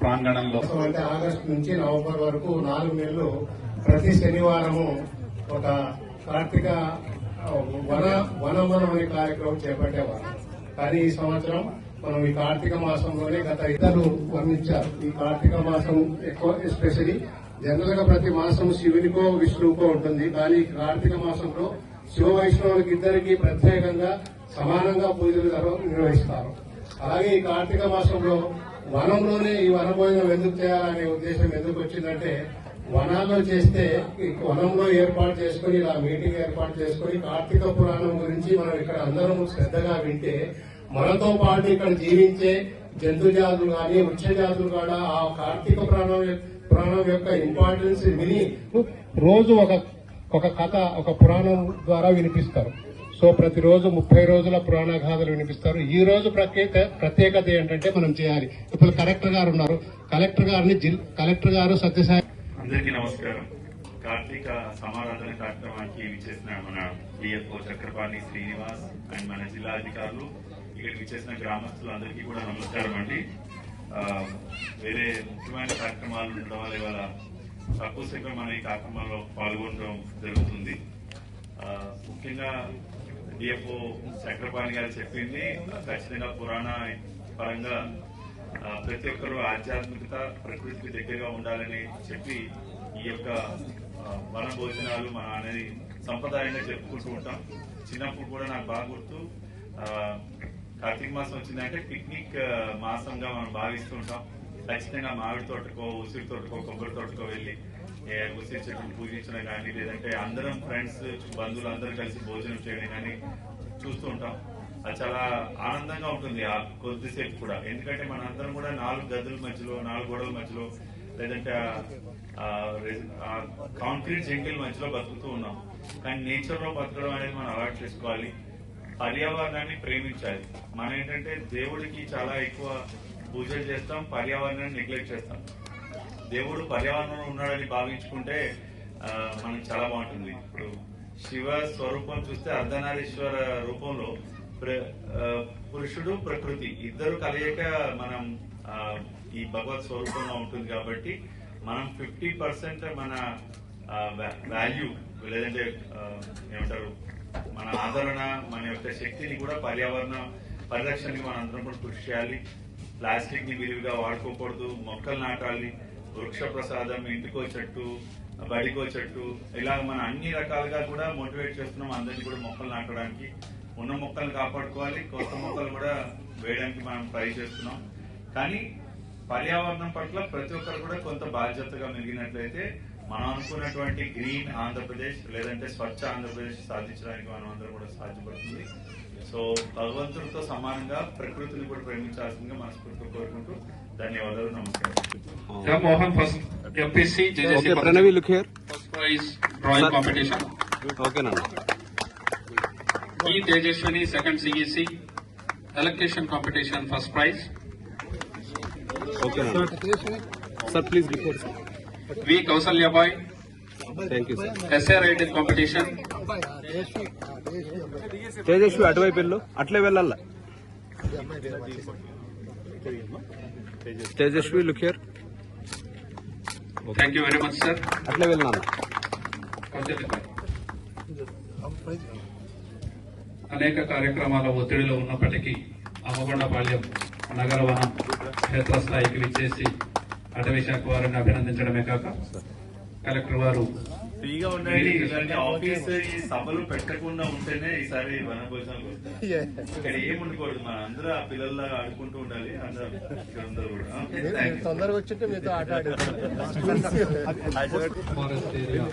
ప్రాంగణంలో. అంటే ఆగస్టు నుంచి నవంబర్ వరకు నాలుగు నెలలు ప్రతి శనివారము ఒక కార్తీక వన వనమనం అనే కార్యక్రమం చేపట్టేవారు. కానీ ఈ సంవత్సరం మనం ఈ కార్తీక మాసంలోనే గత ఇద్దరు వర్ణించారు. ఈ కార్తీక మాసం ఎక్కువ ఎస్పెషలీ జనరల్గా ప్రతి మాసం శివునికో విష్ణువుకో ఉంటుంది. కానీ ఈ కార్తీక మాసంలో శివ వైష్ణవులకి ఇద్దరికి ప్రత్యేకంగా సమానంగా పూజలు నిర్వహిస్తారు. అలాగే ఈ కార్తీక మాసంలో వనంలోనే ఈ వనభోజనం ఎందుకు చేయాలనే ఉద్దేశం ఎందుకు వచ్చిందంటే వనాల్లో చేస్తే ఈ వనంలో ఏర్పాటు చేసుకుని ఇలా మీటింగ్ ఏర్పాటు చేసుకుని కార్తీక పురాణం గురించి మనం ఇక్కడ అందరం శ్రద్ధగా వింటే మనతో పాటు ఇక్కడ జీవించే జంతు జాతులు కానీ వృక్ష జాతులు కూడా ఆ కార్తీక పురాణం పురాణం యొక్క ఇంపార్టెన్స్ విని రోజు ఒక ఒక కథ ఒక పురాణం ద్వారా వినిపిస్తారు. సో ప్రతిరోజు ముప్పై రోజుల పురాణ గాథలు వినిపిస్తారు. ఈ రోజు ప్రత్యేక ప్రత్యేకత ఏంటంటే మనం చేయాలి. ఇప్పుడు కలెక్టర్ గారు ఉన్నారు. కలెక్టర్ గారిని కలెక్టర్ గారు సత్యసాయి అందరికీ నమస్కారం. కార్తీక సమారాధన కార్యక్రమానికి విచ్చేసిన మన డిఎఫ్ఓ చక్రపాణి శ్రీనివాస్ అండ్ మన జిల్లా అధికారులు ఇక్కడ విచ్చేసిన గ్రామస్తులందరికీ కూడా నమస్కారం అండి. వేరే ముఖ్యమైన కార్యక్రమాలు ఉండడం వల్ల ఇవాళ తక్కువ సేపు మన ఈ కార్యక్రమంలో పాల్గొనడం జరుగుతుంది. ముఖ్యంగా డిఎఫ్ఓ చక్రపాణి గారు చెప్పింది ఖచ్చితంగా పురాణ పరంగా ప్రతి ఒక్కరు ఆధ్యాత్మికత ప్రకృతికి దగ్గరగా ఉండాలని చెప్పి ఈ యొక్క వన భోజనాలు మన అనేది సంప్రదాయంగా చెప్పుకుంటూ ఉంటాం. చిన్నప్పుడు కూడా నాకు బాగా గుర్తు కార్తీక మాసం వచ్చిందంటే పిక్నిక్ మాసంగా మనం భావిస్తూ ఉంటాం. ఖచ్చితంగా మామిడి తోటకో ఉసిరి తోటకో కొబ్బరి తోటకో వెళ్ళి ఉసిరి చెట్టును పూజించడం కానీ లేదంటే అందరం ఫ్రెండ్స్ బంధువులు అందరూ కలిసి భోజనం చేయడం కానీ చూస్తూ ఉంటాం. అది చాలా ఆనందంగా ఉంటుంది ఆ కొద్దిసేపు కూడా. ఎందుకంటే మన అందరం కూడా నాలుగు గదుల మధ్యలో నాలుగు గోడల మధ్యలో లేదంటే కాంక్రీట్ జంగిల్ మధ్యలో బతుకుతూ ఉన్నాం. కానీ నేచర్లో బతకడం అనేది మనం అలవాటు చేసుకోవాలి. పర్యావరణాన్ని ప్రేమించాలి. మనం ఏంటంటే దేవుడికి చాలా ఎక్కువ పూజలు చేస్తాం పర్యావరణాన్ని నెగ్లెక్ట్ చేస్తాం. దేవుడు పర్యావరణంలో ఉన్నాడని భావించుకుంటే ఆ, మనకి చాలా బాగుంటుంది. ఇప్పుడు శివ స్వరూపం చూస్తే అర్ధనారీశ్వర రూపంలో ప్ర- పురుషుడు ప్రకృతి. ఇద్దరు కలయిక మనం ఆ, ఈ భగవత్ స్వరూపంగా ఉంటుంది కాబట్టి మనం ఫిఫ్టీ పర్సెంట్ మన వాల్యూ లేదంటే ఏమంటారు మన ఆదరణ మన యొక్క శక్తిని కూడా పర్యావరణ పరిరక్షణకి మనం అందరం కూడా కృషి చేయాలి. ప్లాస్టిక్ని విరివిగా వాడుకోకూడదు మొక్కలు నాటాలి వృక్ష ప్రసాదం ఇంటికో చెట్టు బడికో చెట్టు ఇలా మన అన్ని రకాలుగా కూడా మోటివేట్ చేస్తున్నాం అందరినీ కూడా మొక్కలు నాటడానికి. ఉన్న మొక్కలు కాపాడుకోవాలి కొత్త మొక్కలు కూడా వేయడానికి మనం ట్రై చేస్తున్నాం. కానీ పర్యావరణం పట్ల ప్రతి ఒక్కరు కూడా కొంత బాధ్యతగా మెలిగినట్లయితే మనం అనుకున్నటువంటి గ్రీన్ ఆంధ్రప్రదేశ్ లేదంటే స్వచ్ఛ ఆంధ్రప్రదేశ్ సాధించడానికి మనం అందరం కూడా సాధ్యపడుతుంది. సో భగవంతుడితో సమానంగా ప్రకృతిని కూడా ప్రేమించాల్సిందిగా మనస్ఫూర్తిగా కోరుకుంటూ ధన్యవాదాలు నమస్కారం. Pranavi look here. ఓకేనండి E Tejaswini second CEC electrical competition first prize. ఓకేనండి sir please look here V Kausalya Boy thank you sir essay writing competition. Tejasvi అటువైపు వెళ్ళు అట్లే వెళ్ళాల Tejasvi look here Thank you very much sir. అట్లే వెళ్ళినా. అనేక కార్యక్రమాల ఒత్తిడిలో ఉన్నప్పటికీ అమ్మగొండపాళ్యం నగరవనం క్షేత్రస్థాయికి విచ్చేసి అటవీ శాఖ వారిని అభినందించడమే కాక కలెక్టర్ వారు ఫ్రీగా ఉండండి ఇలాంటి ఆఫీస్ ఈ సభలు పెట్టకుండా ఉంటేనే ఈసారి వనభోజనాలు ఇక్కడ ఏం ఉండకూడదు మన అందరూ ఆ పిల్లల్లాగా ఆడుకుంటూ ఉండాలి. అందరూ. తొందరగా వచ్చింటే మీతో ఆట ఆడి ఫారెస్ట్ ఏరియా